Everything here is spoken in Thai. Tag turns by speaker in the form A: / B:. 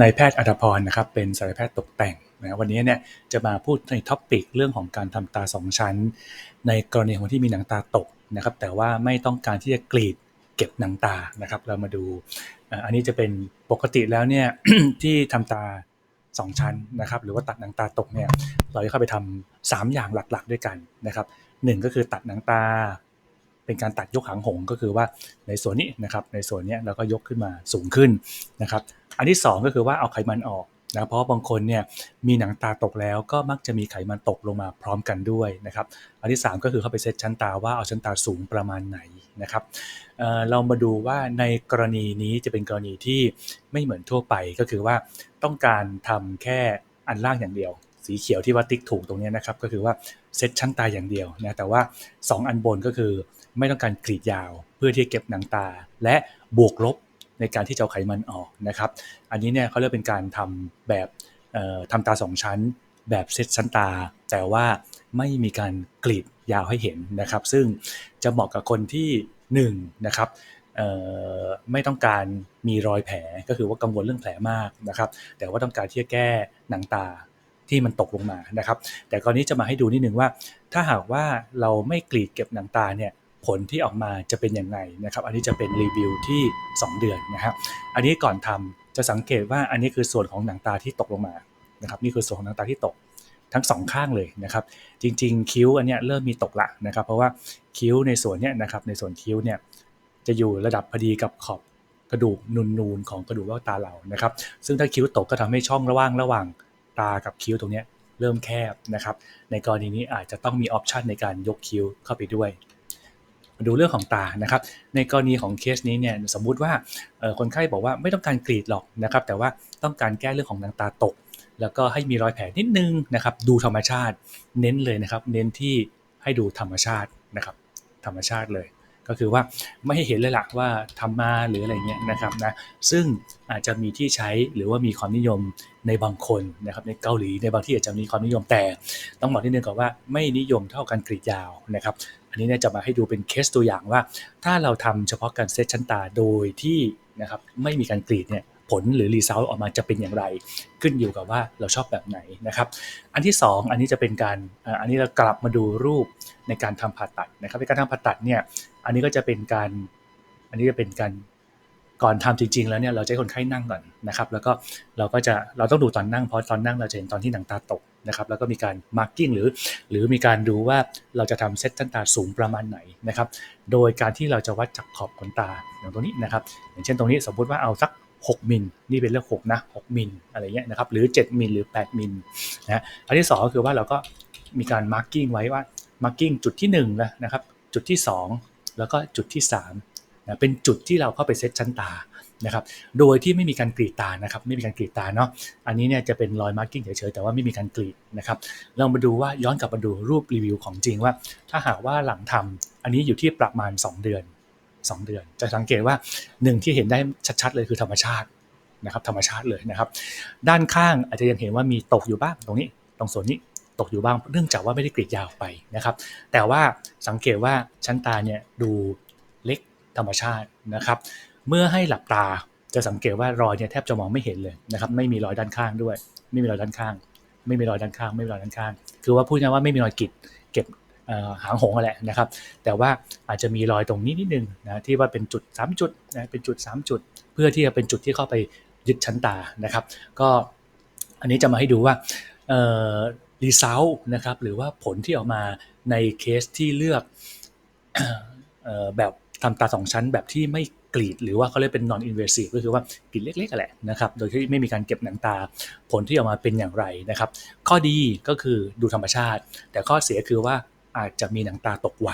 A: นายแพทย์อัธพรนะครับเป็นศัลยแพทย์ตกแต่งนะวันนี้เนี่ยจะมาพูดในท็อปิกเรื่องของการทำตาสองชั้น ในกรณีของที่มีหนังตาตกนะครับ แต่ว่าไม่ต้องการที่จะกรีดเก็บหนังตานะครับ เรามาดู อันนี้จะเป็นปกติแล้วเนี่ยที่ทำตาสองชั้นนะครับ หรือว่าตัดหนังตาตกเนี่ยเราจะเข้าไปทำสามอย่างหลักๆด้วยกันนะครับหนึ่งก็คือตัดหนังตาเป็นการตัดยกหางหงก็คือว่าในส่วนนี้นะครับในส่วนนี้เราก็ยกขึ้นมาสูงขึ้นนะครับ อันที่ 2 ก็คือว่าเอาไขมันออกนะเพราะบางคนเนี่ยมีหนังตาตกแล้วก็มักจะมีไขมันตกลงมาพร้อมกันด้วยนะครับอันที่ 3 ก็คือเข้าไปเซตชั้นตาว่าเอาชั้นตาสูงประมาณไหนนะครับเเรามาดูว่าในกรณีนี้จะเป็นกรณีที่ไม่เหมือนทั่วไปก็คือว่าต้องการทำแค่อันล่างอย่างเดียว สีเขียวที่ว่าติ๊กถูกตรงนี้นะครับก็คือว่าเซตชั้นตาอย่างเดียวนะแต่ว่า 2 อันบนก็คือไม่ต้องการกรีดยาว เพื่อที่จะเก็บหนังตาและบวกลบ ในการที่จะเอาไขมันออกนะครับ อันนี้เนี่ยเขาเรียกเป็นการทำแบบทำตาสองชั้น แบบเซตชั้นตา แต่ว่าไม่มีการกรีดยาวให้เห็นนะครับ ซึ่งจะเหมาะกับคนที่1นะครับไม่ต้องการมีรอยแผลก็คือว่ากังวลเรื่องแผลมากนะครับ แต่ว่าต้องการที่จะแก้หนังตาที่มันตกลงมานะครับ แต่กรณีจะมาให้ดูนิดนึงว่า ถ้าหากว่าเราไม่กรีดเก็บหนังตาเนี่ย ผลที่ออกมาจะเป็นยังไงนะครับ อันนี้จะเป็นรีวิวที่ 2 เดือนนะครับอันนี้ก่อนทำจะสังเกตว่าอันนี้คือส่วนของหนังตาที่ตกลงมานะครับ นี่คือส่วนของหนังตาที่ตกทั้งสองข้างเลยนะครับ จริง ๆ คิ้วอันนี้เริ่มมีตกละนะครับ เพราะว่าคิ้วในส่วนนี้นะครับ ในส่วนคิ้วเนี่ยจะอยู่ระดับพอดีกับขอบกระดูกนูนๆของกระดูกเบ้าตาเรานะครับ ซึ่งถ้าคิ้วตกก็ทำให้ช่องระหว่างระหว่างตากับคิ้วตรงนี้เริ่มแคบนะครับ ในกรณีนี้อาจจะต้องมีออปชันในการยกคิ้วเข้าไปด้วย มาดูเรื่องของตานะครับ ในกรณีของเคสนี้เนี่ยสมมุติว่าคนไข้บอกว่าไม่ต้องการกรีดหรอกนะครับ แต่ว่าต้องการแก้เรื่องของหนังตาตก แล้วก็ให้มีรอยแผลนิดนึงนะครับ ดูธรรมชาติ เน้นเลยนะครับ เน้นที่ให้ดูธรรมชาตินะครับ ธรรมชาติเลย ก็คือว่าไม่ให้เห็นเลยหละว่าทำมาหรืออะไรเงี้ยนะครับนะ ซึ่งอาจจะมีที่ใช้หรือว่ามีความนิยมในบางคนนะครับ ในเกาหลีในบางที่อาจจะมีความนิยมแต่ ต้องบอกนิดนึงก่อนว่าไม่นิยมเท่ากันกรีดยาวนะครับ นนี้เนี่ยจะมาให้ดูเป็นเคสตัวอย่างว่า ถ้าเราทำเฉพาะการเซตชั้นตาโดยที่นะครับไม่มีการกรีดเนี่ยผลหรือรีเซลออกมาจะเป็นอย่างไร ขึ้นอยู่กับว่าเราชอบแบบไหนนะครับอันที่ 2 อันนี้จะเป็นการอันนี้เรากลับมาดูรูปในการทำผ่าตัดนะครับในการทำผ่าตัดเนี่ยอันนี้ก็จะเป็นการอันนี้จะเป็นการก่อนทำจริง ๆ แล้วเนี่ยเราจะให้คนไข้นั่งก่อนนะครับแล้วก็เราก็จะเราต้องดูตอนนั่งเพราะตอนนั่งเราจะเห็นตอนที่หนังตาตก นะครับแล้วก็มีการมาร์กิ้งหรือหรือมีการดูว่าเราจะทำเซตชั้นตาสูงประมาณไหนนะครับโดยการที่เราจะวัดจากขอบขนตาอย่างตรงนี้นะครับอย่างเช่นตรงนี้สมมติว่าเอาสัก6มิลนี่เป็นเรื่อง6นะ6มิลอะไรเงี้ยนะครับหรือ 7มิลหรือ 8มิลนะอันที่ 2 ก็คือว่าเราก็มีการมาร์กิ้งไว้ว่ามาร์กิ้งจุดที่1นะนะครับจุดที่ 2 แล้วก็จุดที่ 3 นะเป็นจุดที่เราเข้าไปเซตชั้นตานะครับ โดยที่ไม่มีการกรีดตานะครับ ไม่มีการกรีดตาเนาะ อันนี้เนี่ยจะเป็นรอยมาร์กิ้งเฉยๆ แต่ว่าไม่มีการกรีดนะครับ เรามาดูว่าย้อนกลับมาดูรูปรีวิวของจริงว่า ถ้าหากว่าหลังทำอันนี้อยู่ที่ประมาณ 2 เดือน 2 เดือน จะสังเกตว่าหนึ่งที่เห็นได้ชัดๆเลยคือธรรมชาตินะครับ ธรรมชาติเลยนะครับ ด้านข้างอาจจะยังเห็นว่ามีตกอยู่บ้างตรงนี้ ตรงส่วนนี้ตกอยู่บ้าง เนื่องจากว่าไม่ได้กรีดยาวไปนะครับ แต่ว่าสังเกตว่าชั้นตาเนี่ยดู ธรรมชาตินะครับ เมื่อให้หลับตาจะสังเกตว่ารอยเนี่ยแทบจะมองไม่เห็นเลยนะครับ ไม่มีรอยด้านข้างด้วย ไม่มีรอยด้านข้าง ไม่มีรอยด้านข้าง ไม่มีรอยด้านข้าง คือว่าพูดง่ายว่าไม่มีรอยกิดเก็บหางหงอะไรนะครับ แต่ว่าอาจจะมีรอยตรงนี้นิดนึงนะที่ว่าเป็นจุด 3 จุดนะเป็นจุด 3 จุด เพื่อที่จะเป็นจุดที่เข้าไปยึดชั้นตานะครับ ก็อันนี้จะมาให้ดูว่ารีเซลนะครับหรือว่าผลที่ออกมาในเคสที่เลือกแบบ ทำตาสองชั้นแบบที่ไม่กรีด หรือว่าเขาเรียกเป็น non invasive ก็คือว่ากรีดเล็กๆแหละนะครับ โดยที่ไม่มีการเก็บหนังตา ผลที่ออกมาเป็นอย่างไรนะครับ ข้อดีก็คือดูธรรมชาติ แต่ข้อเสียคือว่าอาจจะมีหนังตาตกไว